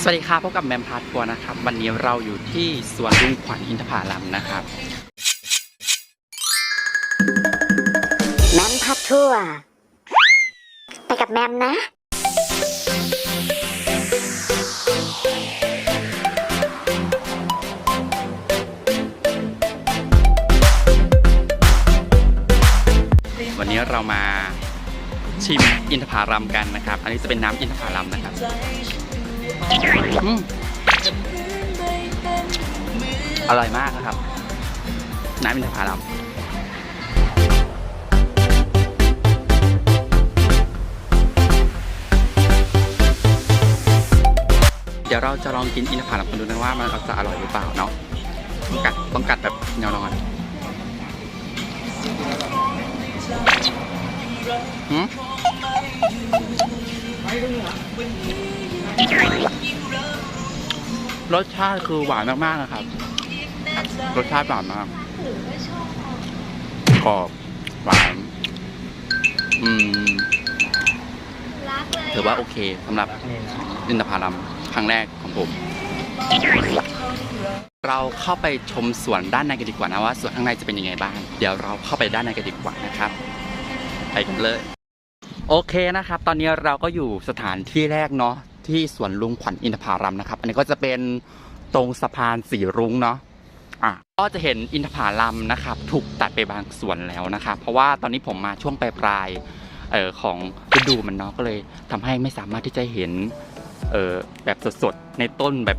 สวัสดีครับพบกับแมมพาร์ทัวร์นะครับ วันนี้เราอยู่ที่สวนลุงขวัญอินทผลัมนะครับ แมมพัดทั่วไปกับแมมนะ วันนี้เรามาชิมอินทผลัมกันนะครับ อันนี้จะเป็นน้ำอินทผลัมนะครับ อืมอร่อยมากนะครับ น้ำอินทผลัมเดี๋ยวเราจะลองกินอินทผลัมกันดูนะว่ามันจะอร่อยหรือเปล่าเนาะต้องกัดต้องกัดแบบแนวนอนหืม รสชาติคือหวานมากๆนะครับ รสชาติหวานมาก กรอบหวาน อืมถือว่าโอเคสำหรับอินทผลัมครั้งแรกของผม เราเข้าไปชมสวนด้านในกันดีกว่านะว่าสวนข้างในจะเป็นยังไงบ้าง เดี๋ยวเราเข้าไปด้านในกันดีกว่านะครับ ไปกันเลย โอเคนะครับ ตอนนี้เราก็อยู่สถานที่แรกเนาะ ที่สวนลุงขวัญอินทผลัมนะครับ อันนี้ก็จะเป็นตรงสะพานสีรุ้งเนาะอะก็จะเห็นอินทผลัมนะครับถูกตัดไปบางส่วนแล้วนะครับเพราะว่าตอนนี้ผมมาช่วงปลายปลายเอ่อของฤดูมันเนาะก็เลยทำให้ไม่สามารถที่จะเห็นเอ่อแบบสดๆในต้นแบบ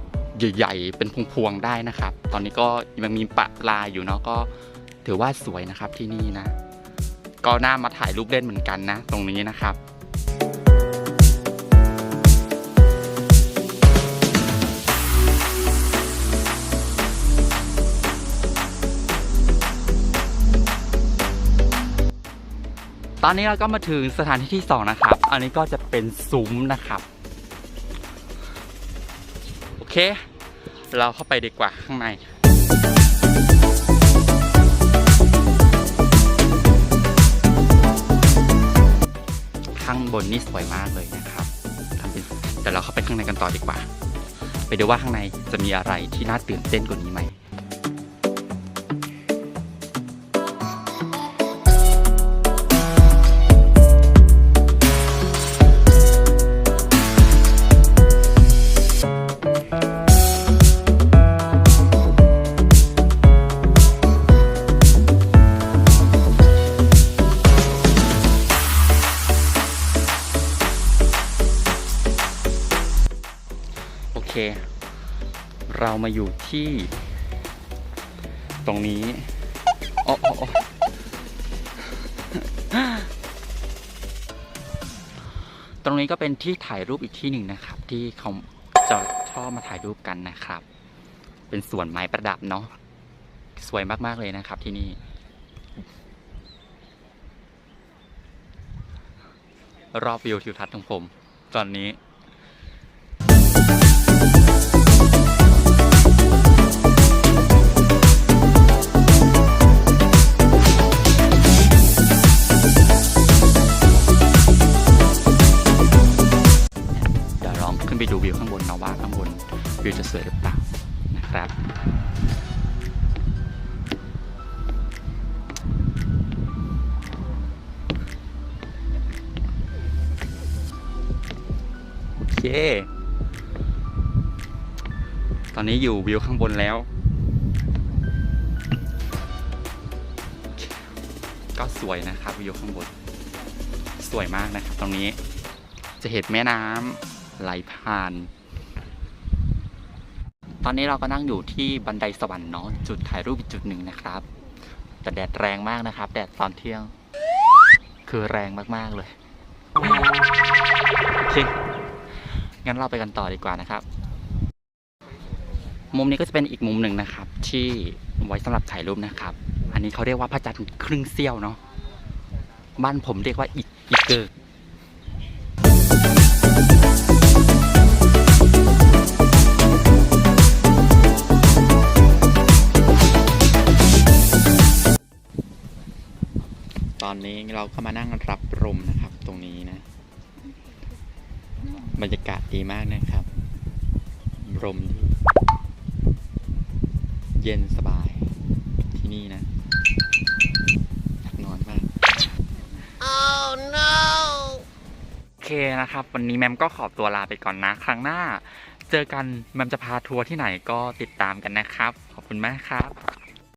ใหญ่ๆ เป็นพวงๆได้นะครับ ตอนนี้ก็ยังมีปะปลายอยู่เนาะก็ถือว่าสวยนะครับที่นี่นะ ก็น่ามาถ่ายรูปเล่นเหมือนกันนะ ตรงนี้นะครับ ตอนนี้เราก็มาถึงสถานที่ที่สองนะครับ อันนี้ก็จะเป็นซุ้มนะครับ โอเค เราเข้าไปดีกว่าข้างในข้างบนนี่สวยมากเลยนะครับทำเป็นเดี๋ยวเราเข้าไปข้างในกันต่อดีกว่า ไปดูว่าข้างในจะมีอะไรที่น่าตื่นเต้นกว่านี้ไหม เคเรามาอยู่ที่ ตรงนี้อ๋อตรงนี้ก็เป็นที่ถ่ายรูปอีกที่หนึ่งนะครับ ที่เขาจะชอบมาถ่ายรูปกันนะครับ เป็นสวนไม้ประดับเนาะสวยมากๆเลยนะครับที่นี่ รอบวิวทิวทัศน์ของผม ตอนนี้ ไปดูวิวข้างบนนะว่าข้างบนวิวจะสวยหรือเปล่านะครับโอเค ตอนนี้อยู่วิวข้างบนแล้ว ก็สวยนะครับวิวข้างบน สวยมากนะครับตรงนี้จะเห็นแม่น้ำ ไหลผ่าน ตอนนี้เราก็นั่งอยู่ที่บันไดสวรรค์เนาะจุดถ่ายรูปอีกจุดหนึ่งนะครับ แต่แดดแรงมากนะครับ แดดตอนเที่ยง คือแรงมากๆเลยโอเคงั้นเราไปกันต่อดีกว่านะครับ มุมนี้ก็จะเป็นอีกมุมหนึ่งนะครับ ที่ไว้สำหรับถ่ายรูปนะครับ อันนี้เขาเรียกว่าพระจันทร์ครึ่งเสี้ยวเนาะบ้านผมเรียกว่าอีกอีกเกอร์ ตอนนี้เราก็มานั่งรับลมนะครับ ตรงนี้นะ บรรยากาศดีมากนะครับพรมที่เย็นสบายที่นี่นะอยากนอนมากโอเคนะครับ วันนี้แมมก็ขอตัวลาไปก่อนนะ ครั้งหน้า เจอกันแมมจะพาทัวร์ที่ไหนก็ติดตามกันนะครับ ขอบคุณมากครับ